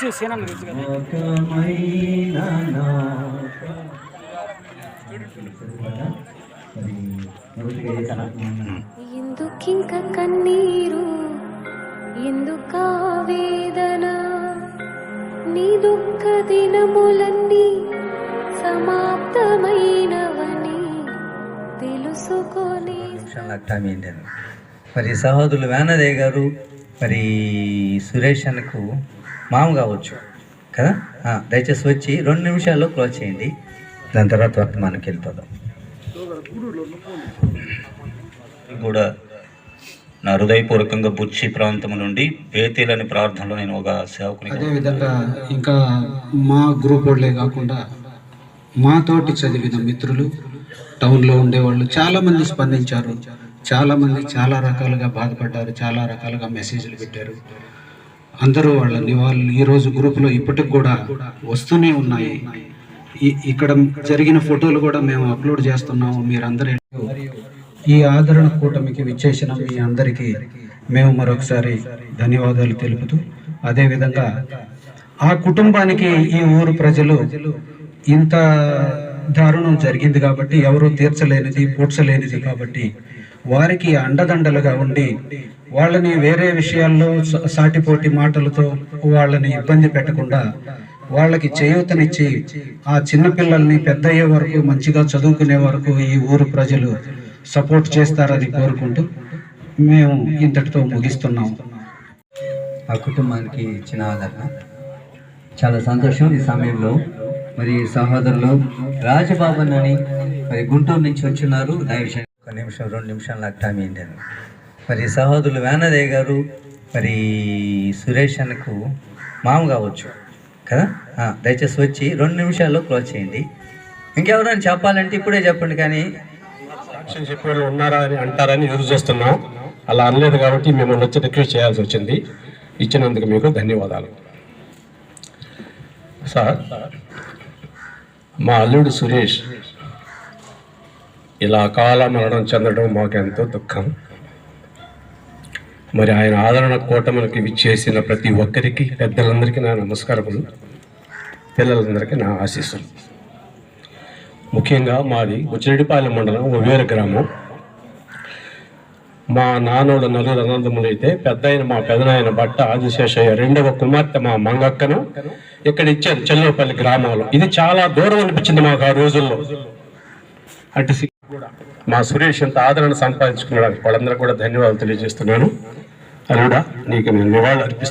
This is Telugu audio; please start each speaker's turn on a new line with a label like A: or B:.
A: తెలుసు కదా.
B: కార్యక్రమం?
C: ఎందుకింక కన్నీరు? ఎందుకా వేదన? నీ దుఃఖ దినములన్నీ సమాప్తమైనవని తెలుసుకొని.
B: అట్టామి ఇండియన్ మరి సహోదరులు వేనదయ్య గారు మరి సురేష్ అన్నకు మామ కావచ్చు. కదా? దయచేసి వచ్చి రెండు నిమిషాల్లో క్లోజ్ చేయండి. దాని తర్వాత వర్తమానికి వెళ్ళిపోదాం
D: కూడా నా హృదయపూర్వకంగా బుచ్చి ప్రాంతం నుండి బేతీలని ప్రార్థనలో నేను ఒక సేవకుని
E: అదేవిధంగా ఇంకా మా గ్రూప్ వాళ్ళే కాకుండా మాతోటి చదివిన మిత్రులు టౌన్లో ఉండేవాళ్ళు చాలామంది స్పందించారు. చాలామంది చాలా రకాలుగా బాధపడ్డారు చాలా రకాలుగా మెసేజ్లు పెట్టారు. అందరూ వాళ్ళ నివాళులు ఈరోజు గ్రూప్లో ఇప్పటికి కూడా వస్తూనే ఉన్నాయి. ఇక్కడ జరిగిన ఫోటోలు కూడా మేము అప్లోడ్ చేస్తున్నాము మీరందరూ. ఈ ఆదరణ కూటమికి విచ్చేసిన మీ అందరికీ మేము మరొకసారి ధన్యవాదాలు తెలుపుతూ అదేవిధంగా ఆ కుటుంబానికి ఈ ఊరు ప్రజలు ఇంత దారుణం జరిగింది కాబట్టి ఎవరు తీర్చలేనిది పూడ్చలేనిది కాబట్టి వారికి అండదండలుగా ఉండి వాళ్ళని వేరే విషయాల్లో స- సాటిపోటి మాటలతో వాళ్ళని ఇబ్బంది పెట్టకుండా వాళ్ళకి చేయూతనిచ్చి ఆ చిన్నపిల్లల్ని పెద్ద అయ్యే వరకు మంచిగా చదువుకునే వరకు ఈ ఊరు ప్రజలు సపోర్ట్ చేస్తారని కోరుకుంటూ మేము ఇంతటితో ముగిస్తున్నాం.
B: ఆ కుటుంబానికి ఇచ్చిన ఆదరణ. చాలా సంతోషం ఈ సమయంలో. మరి సహోదరులు రాజబాబన్ అని మరి గుంటూరు నుంచి వచ్చిన్నారు దయవిషయం ఒక నిమిషం రెండు నిమిషాలు అట్టామి ఇండియన్ మరి సహోదరులు వేనదయ్య గారు మరి సురేష్ అన్నకు మామ కావచ్చు కదా? దయచేసి వచ్చి రెండు నిమిషాల్లో క్లోజ్ చేయండి. ఇంకెవరైనా చెప్పాలంటే ఇప్పుడే చెప్పండి కానీ.
F: సాక్ష్యం చెప్పేవాళ్ళు ఉన్నారా అని అంటారని ఎదురు చూస్తున్నాం. అలా అనలేదు కాబట్టి మిమ్మల్ని వచ్చి రిక్వెస్ట్ చేయాల్సి వచ్చింది. ఇచ్చినందుకు మీకు ధన్యవాదాలు. సార్ మా అల్లుడు సురేష్ ఇలా అకాల మరణం చెందడం మాకు ఎంతో దుఃఖం. మరి ఆయన ఆదరణ కూటమికి విచ్చేసిన ప్రతి ఒక్కరికి పెద్దలందరికీ నా నమస్కారములు. పిల్లలందరికీ నా ఆశీస్సులు. ముఖ్యంగా మాది ఉచ్చిరెడ్డిపాలెం మండలం ఉవేర గ్రామం. మా నాన్నోడు నలుగురు అనంతములు అయితే పెద్ద మా పెదనాయన బట్ట ఆదిశేషయ్య రెండవ కుమార్తె మా మంగక్కను ఇక్కడ ఇచ్చారు చెల్లపల్లి గ్రామంలో. ఇది చాలా దూరం అనిపించింది మాకు ఆ రోజుల్లో. అటు మా సురేష్ ఎంత ఆదరణ సంపాదించుకున్నాడు. వాళ్ళందరూ కూడా ధన్యవాదాలు తెలియజేస్తున్నాను. అరుడా నీకు నేను నివాళులు అర్పిస్తున్నాను.